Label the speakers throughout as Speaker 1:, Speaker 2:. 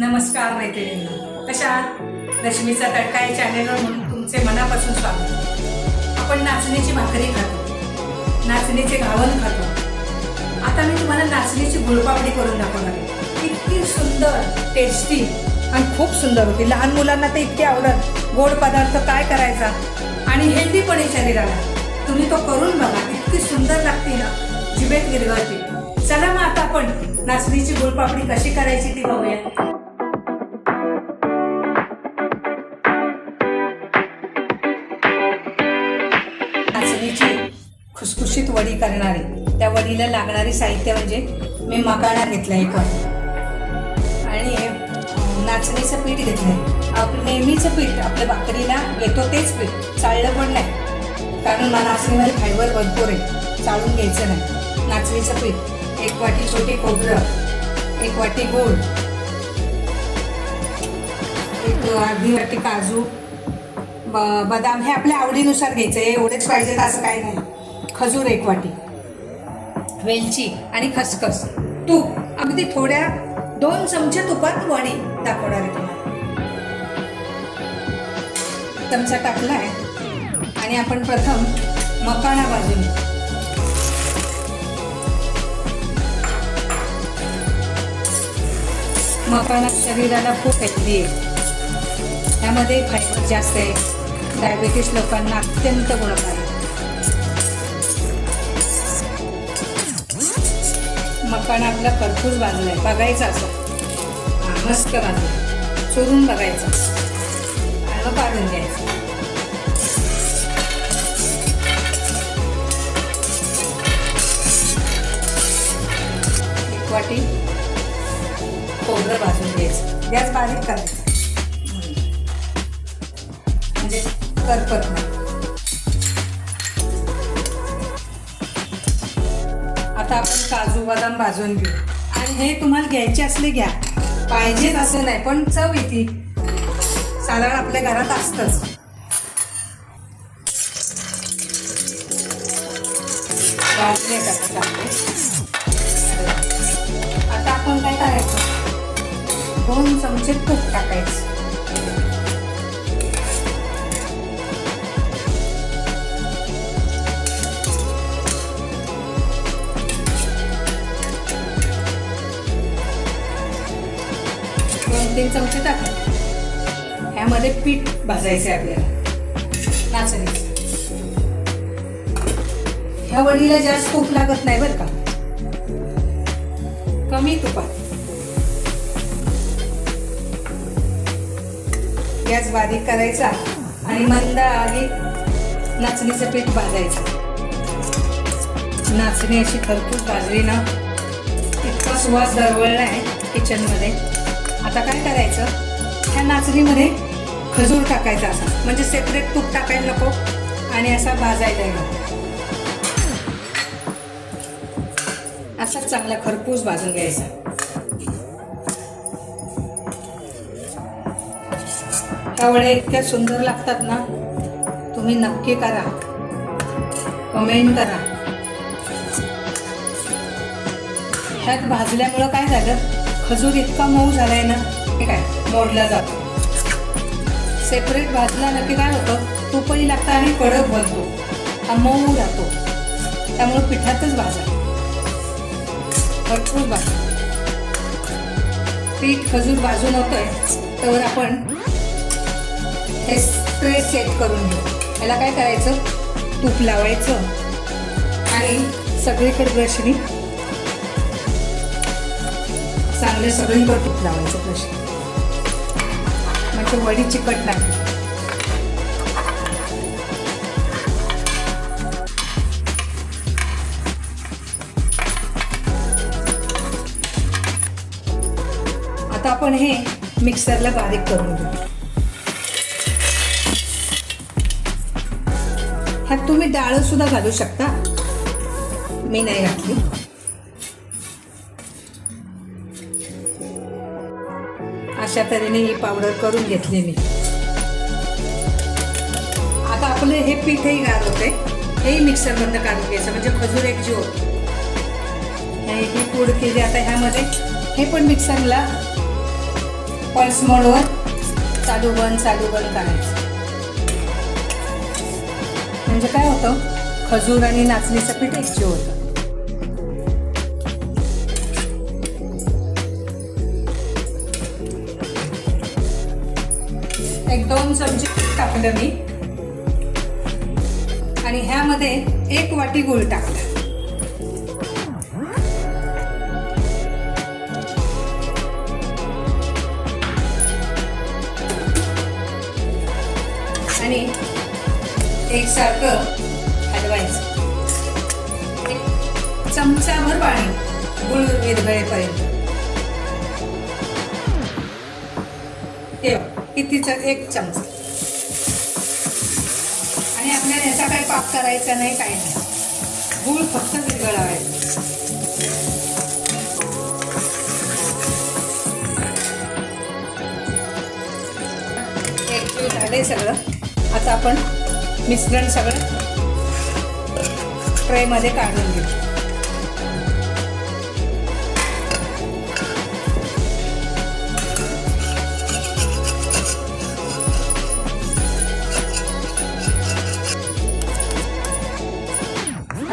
Speaker 1: नमस्कार मैत्रिणींना. कशा आहात रश्मीचा तडका या चॅनेलवर म्हणून तुमचे मनापासून स्वागत. आपण नाचणीची भाकरी खातो. नाचणीचे घावन खातो. आता मी तुम्हाला नाचणीची गुळपावडी करून दाखवणार आहे. इतकी सुंदर टेस्टी आणि खूप सुंदर होती. लहान मुलांना तर इतके आवडत. गोड पदार्थ काय करायचा? आणि हेल्दी पण आहे शरीराला. तुम्ही तो करून बघा. इतकी सुंदर लागते ना. जिभेत विरघळते. चला मग आता आपण नाचणीची गुळपापडी कशी करायची ती बघूया. वडी करणारे. त्या वडीला लागणारी साहित्य म्हणजे मी मकाणा घेतला एक. वाटी आणि नाचणीचं पीठ घेतलंय. आपलं नेहमीचं पीठ आपल्या भाकरीला घेतो तेच पीठ. चाळलं पण नाही. कारण मला नाचणीमध्ये फायबर भरपूर आहे. चाळून घ्यायचं नाही. नाचणीचं पीठ. एक वाटी छोटी खोबरं. एक वाटी गोड एक अर्धी वाटी काजू. ब- बदाम हे आपल्या आवडीनुसार घ्यायचं. आहे एवढेच पाहिजेत असं काही नाही. खजूर एक वाटी वेलची आणि खसखस. तूप अगदी थोड्या दोन चमचे तुपात वाणी दाखवणार आहे तुम्हाला. चमचा टाकलाय आणि आपण प्रथम मकाणा भाजून मकाना मकाणा शरीराला खूप हेल्दी आहे. त्यामध्ये फायबर जास्त आहे. डायबेटीस लोकांना अत्यंत गुणकारी. मकान आपला खरपूस आहे बघायचा असं. मस्त भाजला चोरून बघायचं. आणि काढून घ्यायचं. एक वाटी खोबरं भाजून घ्यायचं. गॅस बारीक करायचं. म्हणजे करपत नाही. आता आपण काजू बदाम भाजून घेऊ. आणि हे तुम्हाला घ्यायचे असले घ्या. पाहिजेच असं नाही पण चव येते. साधारण आपल्या घरात असतंच. का आता आता आपण काय करायचं? दोन चमचे तूप टाकायचं. चमचे टाका ह्यामध्ये पीठ भाजायचे आपल्याला. नाचणीचं ह्या वडीला जास्त तूप लागत नाही बरं का. कमी तुपात. गॅस बारीक करायचा आणि मंद आगी नाचणीचं पीठ भाजायचं. नाचणी अशी खरपूस भाजली ना इतका सुवास दरवळला आहे किचनमध्ये आता काय करायचं? ह्या नाचणीमध्ये खजूर टाकायचा असा. म्हणजे सेपरेट तूप टाकायला नको आणि असा भाजायला नको असा चांगला खरपूस भाजून घ्यायचा. ह्या वड्या इतक्या सुंदर लागतात ना तुम्ही नक्की करा. कमेंट करा. ह्यात भाजल्यामुळं काय झालं? खजूर इतका मऊ झालाय ना हे काय मोडला जातो. सेपरेट भाजला ना की काय होतं तूपही लागतं आणि कडक बनतो. हा मऊ राहतो त्यामुळे पिठातच भाजा भरपूर भाजा पीठ खजूर भाजून होतंय तर आपण हे स्प्रे सेट करून घेऊ. याला काय करायचं? तूप लावायचं. आणि सगळीकडे ब्रशनी चांगले सगळीकडे तूप लावायचं ब्रश म्हणजे वडी चिकट नाही. आता आपण हे मिक्सरला बारीक करून घेऊ. ह्यात तुम्ही डाळ सुद्धा घालू शकता. मी नाही घातली. अशा तऱ्हेने ही पावडर करून घेतली मी. आता आपलं हे पीठही गार होते हेही मिक्सरमधनं काढून घ्यायचं म्हणजे खजूर एक जीव ही पूड केली आता ह्यामध्ये. हे पण मिक्सरला पल्स मोडवर चालू बन चालू बन करायचं. म्हणजे काय होतं? खजूर आणि नाचणीचं पीठ एकजीव होतं. दोन चमचे टाकलं मी. आणि ह्यामध्ये एक वाटी गूळ टाकला. आणि एकसारखं हलवायचं. एक चमचाभर पाणी गुळ विरघळेपर्यंत. हे कितीचं एक चमचा. आणि आपल्याला याचा काही पाक करायचा नाही काही नाही. गूळ फक्त विरघळावायचा एक झाले सगळं. आता आपण मिश्रण सगळं ट्रेमध्ये काढून घेऊ.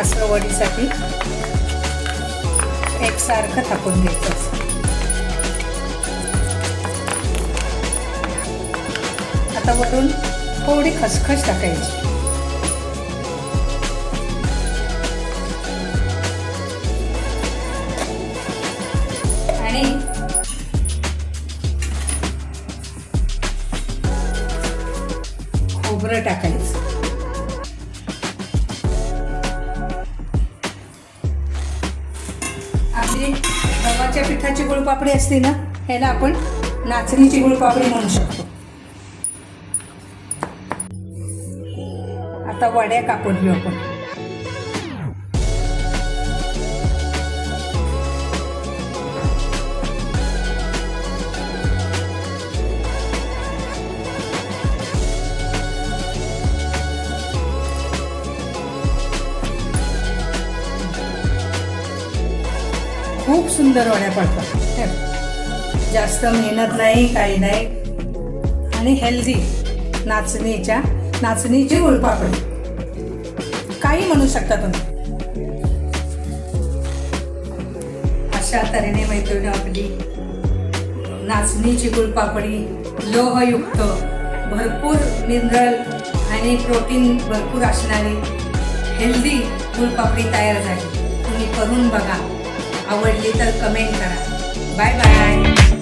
Speaker 1: असं वडीसाठी एकसारखं थापून घ्यायचं असं. आता वरून थोडी खसखस टाकायची आणि खोबरं टाकायचं गव्हाच्या पिठाची गुळपापडी असते ना ह्याला आपण नाचणीची गुळपापडी म्हणू शकतो. आता वड्या कापून घेऊ आपण. खूप सुंदर वड्या पडतात. जास्त मेहनत नाही काही नाही. आणि हेल्दी नाचणीच्या नाचणीची गुळपापडी काही म्हणू शकता तुम्ही. अशा तऱ्हेने मैत्रिणी आपली नाचणीची गुळपापडी लोहयुक्त भरपूर मिनरल आणि प्रोटीन भरपूर असणारी हेल्दी गुळपापडी तयार झाली. तुम्ही करून बघा. आवडली तर कमेंट करा. Bye bye.